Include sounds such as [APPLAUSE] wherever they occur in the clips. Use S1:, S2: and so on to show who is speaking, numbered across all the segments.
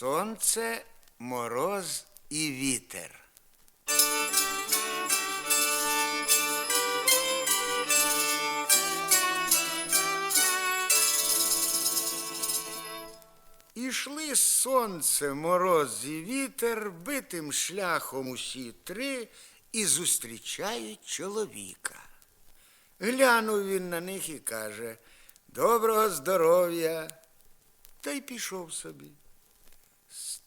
S1: Сонце, мороз і вітер. Ішли сонце, мороз і вітер, битим шляхом усі три і зустрічають чоловіка. Глянув він на них і каже Доброго здоров'я. Та й пішов собі.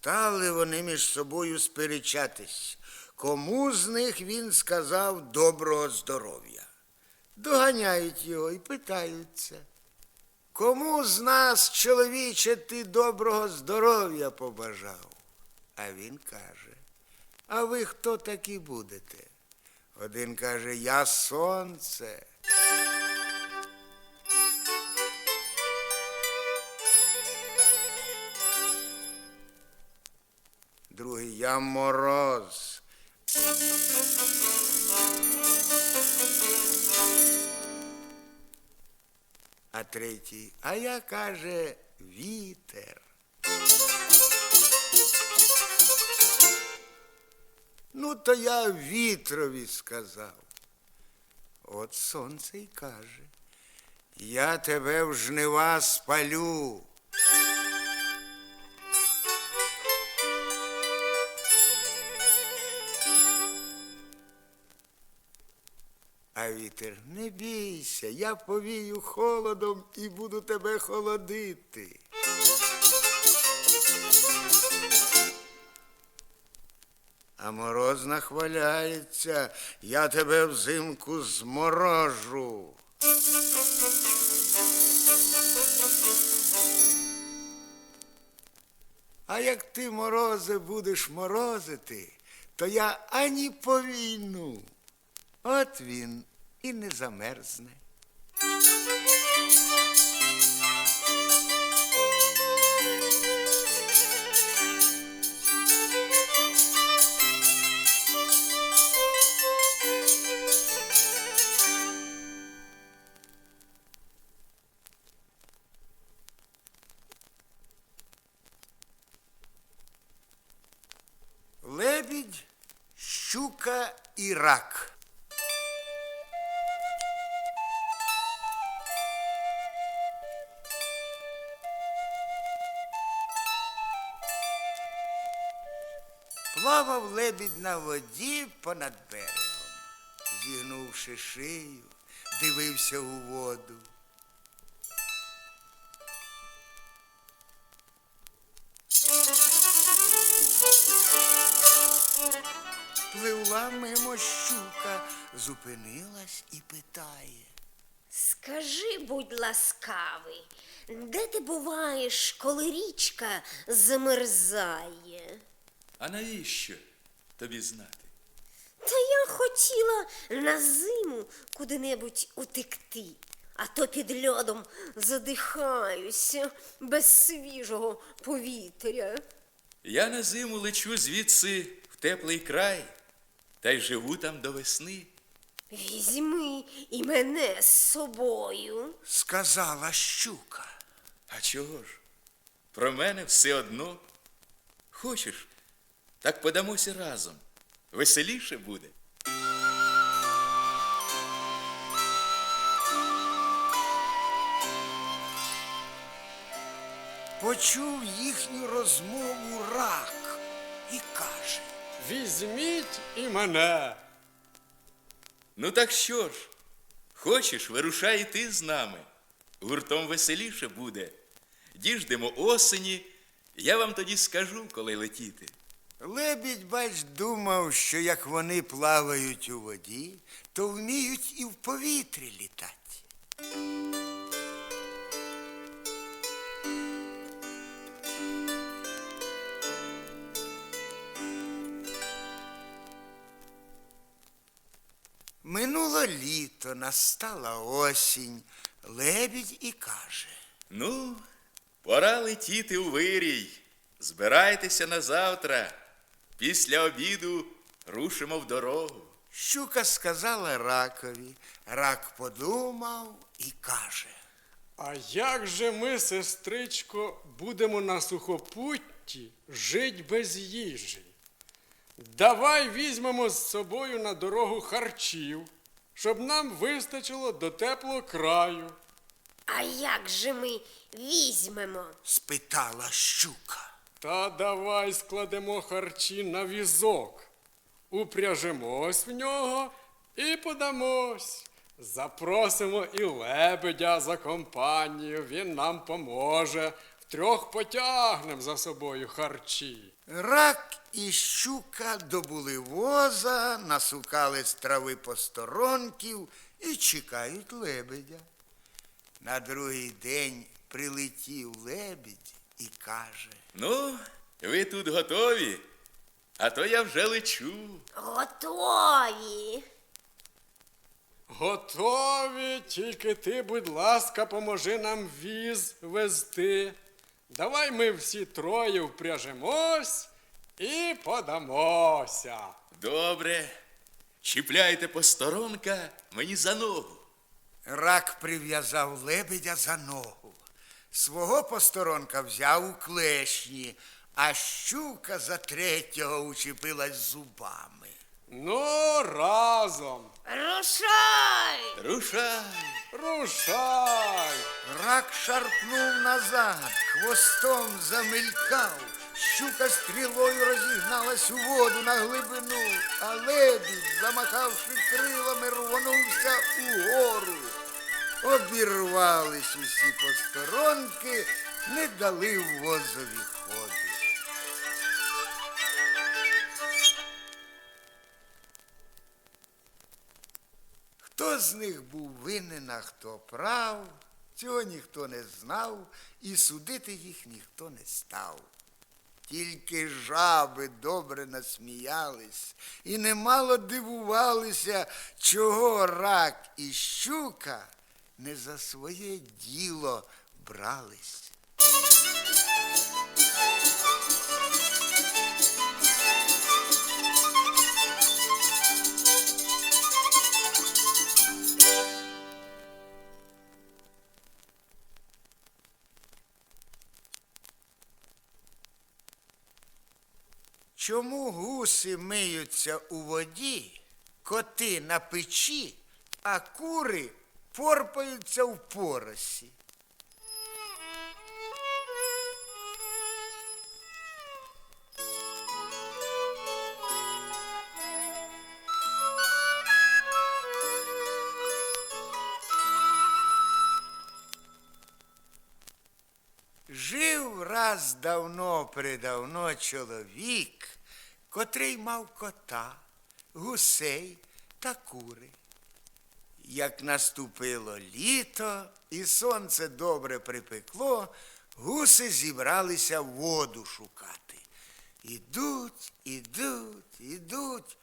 S1: Стали вони між собою сперечатись, кому з них він сказав доброго здоров'я. Доганяють його і питаються. Кому з нас, чоловіче, ти доброго здоров'я побажав? А він каже, а ви хто такі будете? Один каже, я сонце. Я мороз. А третій, а я каже, вітер. Ну, то я вітрові сказав. От сонце й каже, я тебе в жнива спалю. А вітер, не бійся, я повію холодом і буду тебе холодити. А мороз нахваляється, я тебе взимку зморожу. А як ти, морозе, будеш морозити, то я ані повійну. От він і не замерзне. Лебідь, щука і рак. Плавав лебідь на воді понад берегом, зігнувши шию, дивився у воду. Пливла мимо щука, зупинилась і питає.
S2: Скажи, будь ласкавий, де ти буваєш, коли річка замерзає?
S3: А навіщо тобі знати?
S2: Та я хотіла на зиму куди-небудь утекти, а то під льодом задихаюся без свіжого повітря.
S3: Я на зиму лечу звідси в теплий край, та й живу там до весни.
S2: Візьми і мене з собою.
S1: Сказала щука.
S3: А чого ж? Про мене все одно. Хочеш, так подамося разом. Веселіше буде.
S1: Почув їхню розмову рак і каже.
S4: Візьміть і мене.
S3: Ну так що ж? Хочеш, вирушай і ти з нами. Гуртом веселіше буде. Діждемо осені, я вам тоді скажу, коли летіти.
S1: Лебідь, бач, думав, що як вони плавають у воді, то вміють і в повітрі літати. Минуло літо, настала осінь. Лебідь і каже.
S3: Ну, пора летіти у вирій. Збирайтеся на завтра. Після обіду рушимо в дорогу.
S1: Щука сказала ракові. Рак подумав і каже.
S4: А як же ми, сестричко, будемо на сухопутті жить без їжі. Давай візьмемо з собою на дорогу харчів, щоб нам вистачило до теплого краю.
S2: А як же ми візьмемо?
S1: спитала щука.
S4: Та давай складемо харчі на візок, упряжемось в нього і подамось. Запросимо і лебедя за компанію, він нам поможе. Втрьох потягнем за собою харчі.
S1: Рак і щука добули воза, насукали з трави посторонків і чекають лебедя. На другий день прилетів лебідь і каже.
S3: Ну, ви тут готові, а то я вже лечу.
S2: Готові.
S4: Готові, тільки ти, будь ласка, поможи нам віз везти. Давай ми всі троє впряжемось і подамося.
S3: Добре. Чіпляйте посторонка мені за ногу.
S1: Рак прив'язав лебедя за ногу. Свого посторонка взяв у клешні, а щука за третього учепилась зубами.
S4: Ну, разом.
S2: Рушай!
S3: Рушай.
S4: Рушай.
S1: Рак шарпнув назад, хвостом замелькав. Щука стрілою розігналась у воду на глибину, а лебідь, замахавши крилами, рвонувся угору. Обірвались усі посторонки, не дали возові ходу. Хто з них був винен, а хто прав, цього ніхто не знав, і судити їх ніхто не став. Тільки жаби добре насміялись і немало дивувалися, чого рак і щука не за своє діло брались. Чому гуси миються у воді, коти на печі, а кури порпаються в поросі? Жив раз давно предавно чоловік, котрий мав кота, гусей та кури. Як наступило літо і сонце добре припекло, гуси зібралися воду шукати. Ідуть, ідуть, ідуть,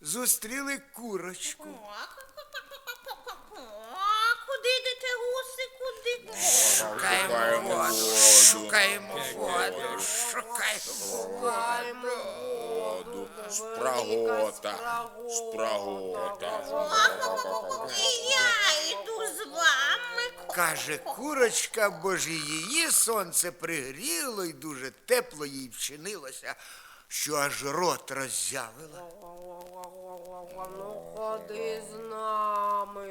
S1: зустріли курочку.
S2: Куди йдете, гуси, куди?
S1: Шукаємо воду, шукаємо воду, шукаємо воду.
S5: Спрагота, спрагота.
S2: І я йду з вами.
S1: Каже курочка, бо ж її сонце пригріло і дуже тепло їй вчинилося, що аж рот роззявила.
S2: Ну, ходи з нами.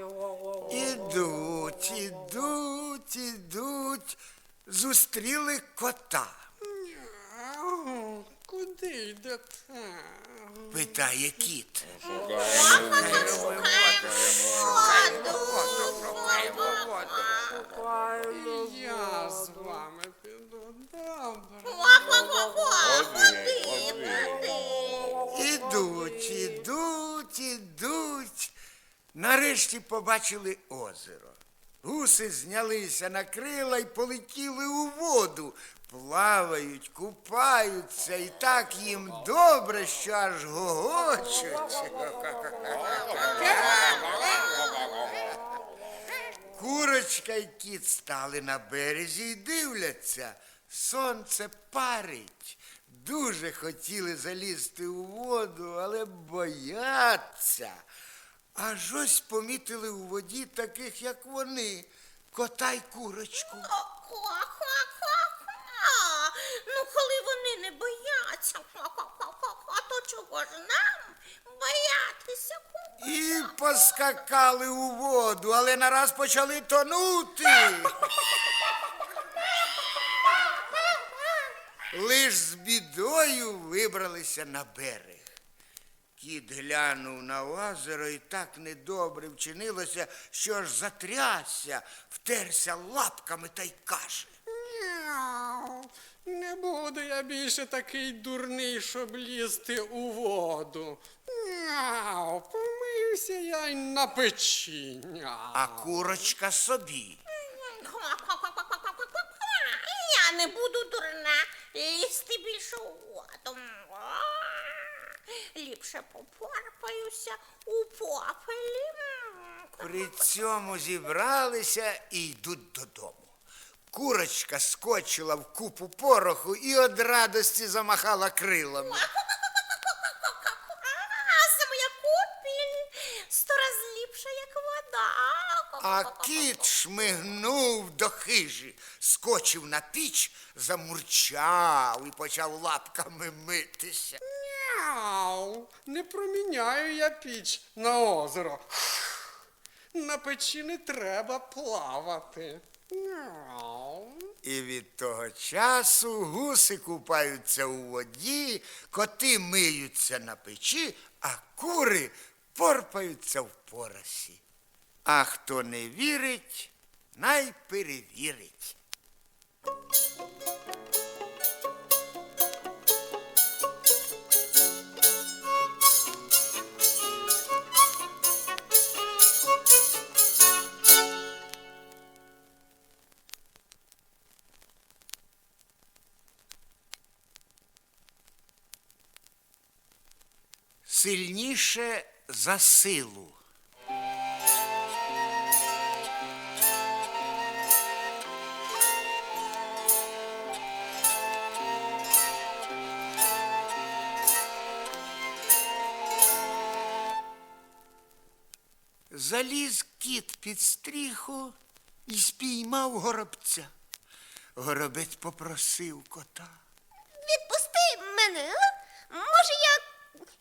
S1: Ідуть, ідуть, ідуть, зустріли кота.
S4: Куди йдете?
S1: Питає кіт.
S4: Я з вами піду. Добре.
S1: Ідуть, ідуть, ідуть. Нарешті побачили озеро. Гуси знялися на крила і полетіли у воду. Плавають, купаються, і так їм добре, що аж гогочуть. Курочка і кіт стали на березі і дивляться. Сонце парить. Дуже хотіли залізти у воду, але бояться. Аж ось помітили у воді таких, як вони, кота й курочку.
S2: Ну, коли вони не бояться, а то чого ж нам боятися?
S1: І поскакали у воду, але нараз почали тонути. Лиш з бідою вибралися на берег. Кіт глянув на озеро і так недобре вчинилося, що аж затрясся, втерся лапками та й каже.
S4: Мяу. Не буду я більше такий дурний, щоб лізти у воду. Мяу. Помився я й на печі. Мяу.
S1: А курочка собі.
S2: Я не буду дурна лізти більше у воду. Ліпше попорпаюся у попелі.
S1: При цьому зібралися і йдуть додому. Курочка скочила в купу пороху і од радості замахала крилами.
S2: А це моя купіль сто раз ліпша, як вода.
S1: А кіт шмигнув до хижі, скочив на піч, замурчав і почав лапками митися.
S4: Мяу. Не проміняю я піч на озеро. На печі не треба плавати. Мяу.
S1: І від того часу гуси купаються у воді, коти миються на печі, а кури порпаються в поросі. А хто не вірить, най перевірить. Сильніше за силу. Заліз кіт під стріху і спіймав горобця. Горобець попросив кота.
S2: Відпусти мене? Може, я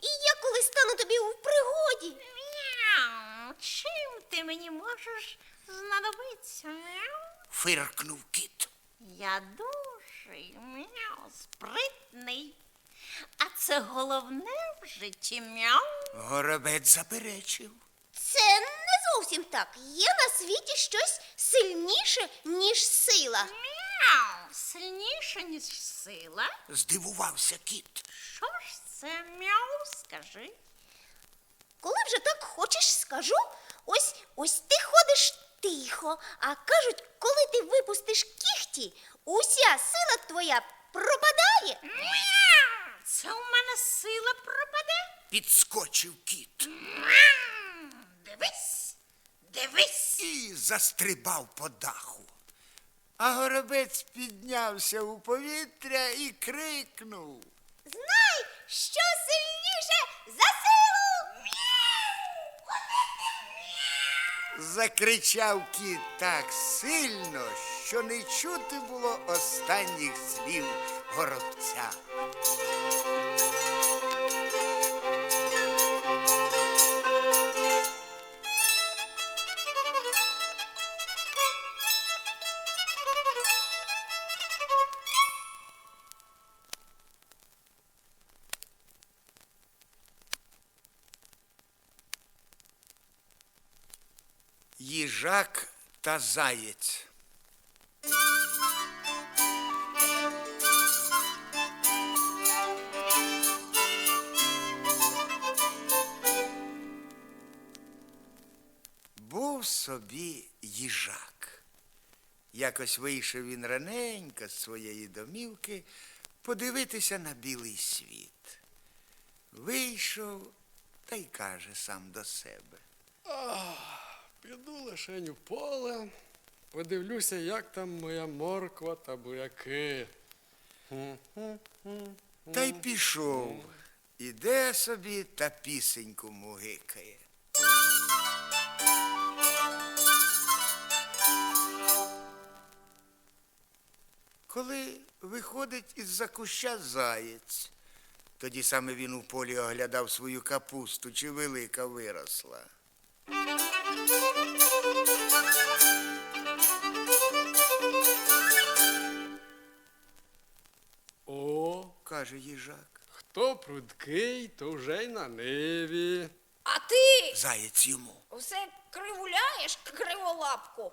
S2: і я колись стану тобі у пригоді. Мяу, чим ти мені можеш знадобитися? Мяу?
S1: Фиркнув кіт.
S2: Я дуже мяу, спритний. А це головне в житті мяу.
S1: Горобець заперечив.
S2: Це не зовсім так. Є на світі щось сильніше, ніж сила. Мяу, сильніше, ніж сила.
S1: Здивувався кіт.
S2: Що ж це мяу, скажи? Коли вже так хочеш, скажу, ось ось ти ходиш тихо, а кажуть, коли ти випустиш кіхті, уся сила твоя пропадає. Мяу! Це у мене сила пропаде.
S1: Підскочив кіт
S2: Мяу! Дивись, дивись.
S1: і застрибав по даху. А горобець піднявся у повітря і крикнув.
S2: Знай, що сильніше за силу.
S1: Закричав кіт так сильно, що не чути було останніх слів горобця. Їжак та заєць. Був собі їжак. Якось вийшов він раненько з своєї домівки подивитися на білий світ. Вийшов та й каже сам до себе.
S4: Піду лишень у поле, подивлюся, як там моя морква та буряки.
S1: Та й пішов. Іде собі та пісеньку мугикає. коли виходить із-за куща заєць. Тоді саме він у полі оглядав свою капусту, чи велика виросла.
S4: О,
S1: каже їжак.
S4: хто прудкий, то вже й на ниві.
S2: А ти
S1: Заєць йому.
S2: все кривуляєш криволапку.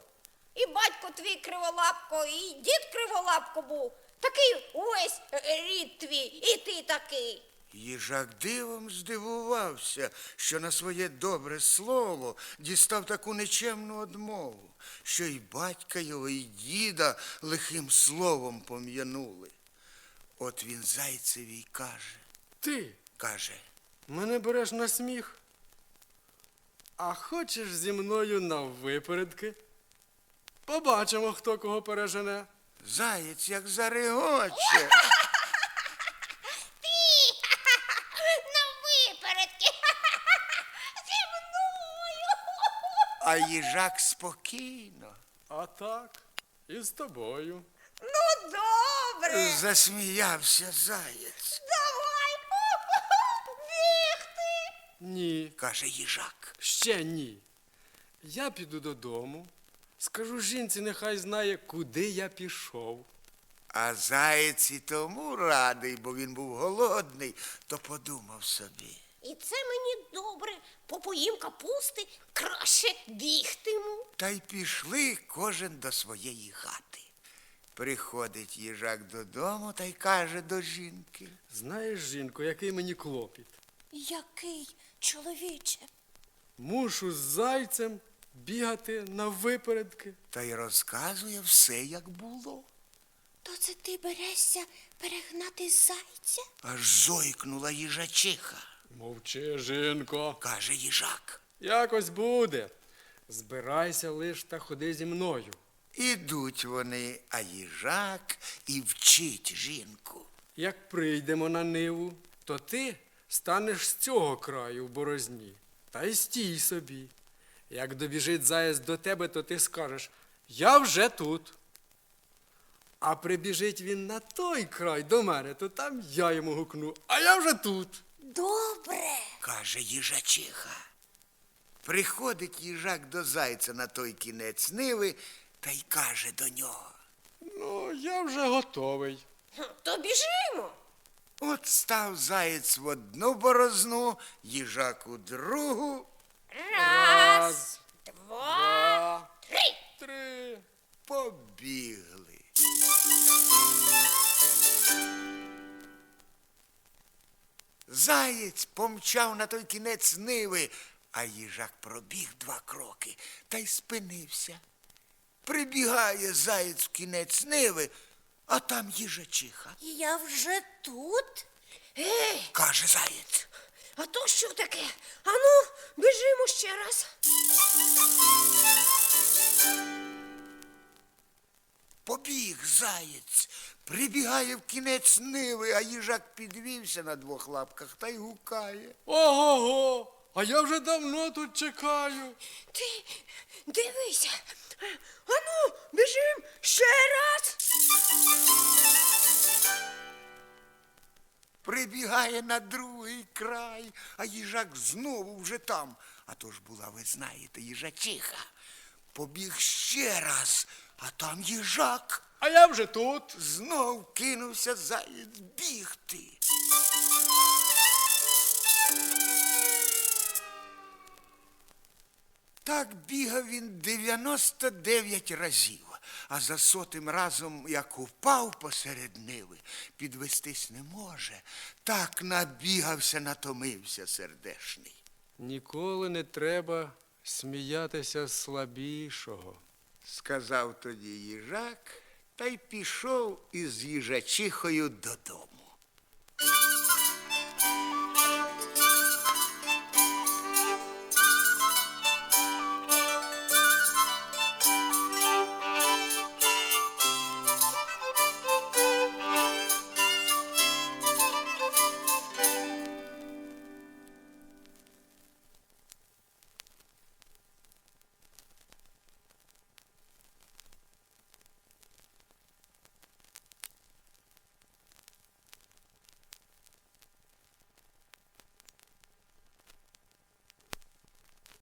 S2: І батько твій криволапко, і дід криволапко був. Такий увесь е, рід твій, і ти такий.
S1: Їжак дивом здивувався, що на своє добре слово дістав таку нечемну одмову, що й батька його, і діда лихим словом пом'янули. От він зайцеві й каже,
S4: Ти
S1: каже,
S4: мене береш на сміх. А хочеш зі мною на випередки? Побачимо, хто кого пережене.
S1: заєць як зарегоче.
S2: На випередки. Зі мною.
S1: А їжак спокійно
S4: А так, і з тобою.
S2: Ну, добре.
S1: засміявся заєць.
S2: Давай. [LAUGHS] Бігти.
S4: Ні,
S1: Каже їжак.
S4: ще ні. Я піду додому. Скажу жінці, нехай знає, куди я пішов.
S1: А заєць і тому радий, бо він був голодний, то подумав собі.
S2: І це мені добре. Попоїм капусти, краще бігтиму.
S1: Та й пішли кожен до своєї хати. Приходить їжак додому та й каже до жінки.
S4: Знаєш, жінко, який мені клопіт?
S2: Який чоловіче?
S4: Мушу з зайцем бігати на випередки.
S1: Та й розказує все, як було.
S2: То це ти берешся перегнати зайця?
S1: Аж зойкнула їжачиха.
S4: Мовчи, жінко.
S1: Каже їжак.
S4: Якось буде. Збирайся лиш та ходи зі мною.
S1: Ідуть вони, а їжак і вчить жінку.
S4: Як прийдемо на ниву, то ти станеш з цього краю в борозні. Та й стій собі. Як добіжить заєць до тебе, то ти скажеш Я вже тут. А прибіжить він на той край до мене, то там я йому гукну, а я вже тут.
S2: Добре.
S1: каже їжачиха. Приходить їжак до зайця на той кінець ниви та й каже до нього.
S4: Ну, я вже готовий.
S2: То біжимо.
S1: От став заєць в одну борозну, їжак у другу,
S2: Раз, два,
S4: два,
S2: три.
S4: три.
S1: побігли. Заєць помчав на той кінець ниви, а їжак пробіг два кроки та й спинився. Прибігає заєць в кінець ниви, а там їжачиха.
S2: Я вже тут. Ей,
S1: Каже заєць.
S2: а то що таке? Ану, біжимо ще раз.
S1: Побіг заєць, прибігає в кінець ниви, а їжак підвівся на двох лапках та й гукає.
S4: Ого-го! А я вже давно тут чекаю.
S2: Ти дивися. Ану, біжим ще раз.
S1: Прибігає на другий край, а їжак знову вже там. А то ж була, ви знаєте, їжачиха. Побіг ще раз, а там їжак.
S4: А я вже тут.
S1: Знов кинувся заєць бігти. Так бігав він 99 разів, а за сотим разом, як упав посеред ниви, підвестись не може. Так набігався, натомився сердешний.
S4: Ніколи не треба сміятися слабішого.
S1: Сказав тоді їжак та й пішов із їжачихою додому.